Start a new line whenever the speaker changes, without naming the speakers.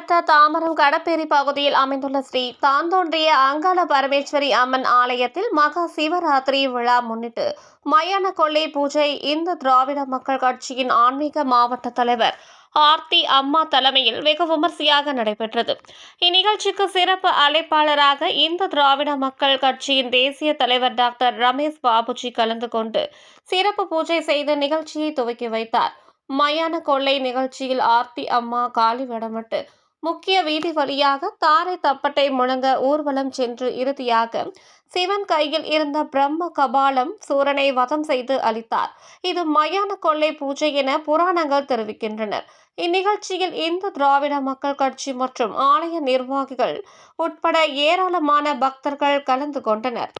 அடுத்த தாமரம் கடப்பேரி பகுதியில் அமைந்துள்ள ஸ்ரீ தாந்தோன்றிய அங்காள பரமேஸ்வரி அம்மன் ஆலயத்தில் மகா சிவராத்திரி விழா முன்னிட்டு மயான கொள்ளை பூஜை இந்து திராவிட மக்கள் கட்சியின் ஆன்மீக மாவட்ட தலைவர் ஆர்த்தி அம்மா தலைமையில் வெகு விமர்சையாக நடைபெற்றது. இந்நிகழ்ச்சிக்கு சிறப்பு அழைப்பாளராக இந்து திராவிட மக்கள் கட்சியின் தேசிய தலைவர் டாக்டர் ரமேஷ் பாபுஜி கலந்து கொண்டு சிறப்பு பூஜை செய்து நிகழ்ச்சியை துவக்கி வைத்தார். மயான கொள்ளை நிகழ்ச்சியில் ஆர்த்தி அம்மா காலி விடமிட்டு முக்கிய வீதி வழியாக தாரை தப்பட்டை முழங்க ஊர்வலம் சென்று இறுதியாக சிவன் கையில் இருந்த பிரம்ம கபாலம் சூரனை வதம் செய்து அளித்தார். இது மயான கொள்ளை பூஜை என புராணங்கள் தெரிவிக்கின்றனர். இந்நிகழ்ச்சியில் இந்து திராவிட மக்கள் கட்சி மற்றும் ஆலய நிர்வாகிகள் உட்பட ஏராளமான பக்தர்கள் கலந்து கொண்டனர்.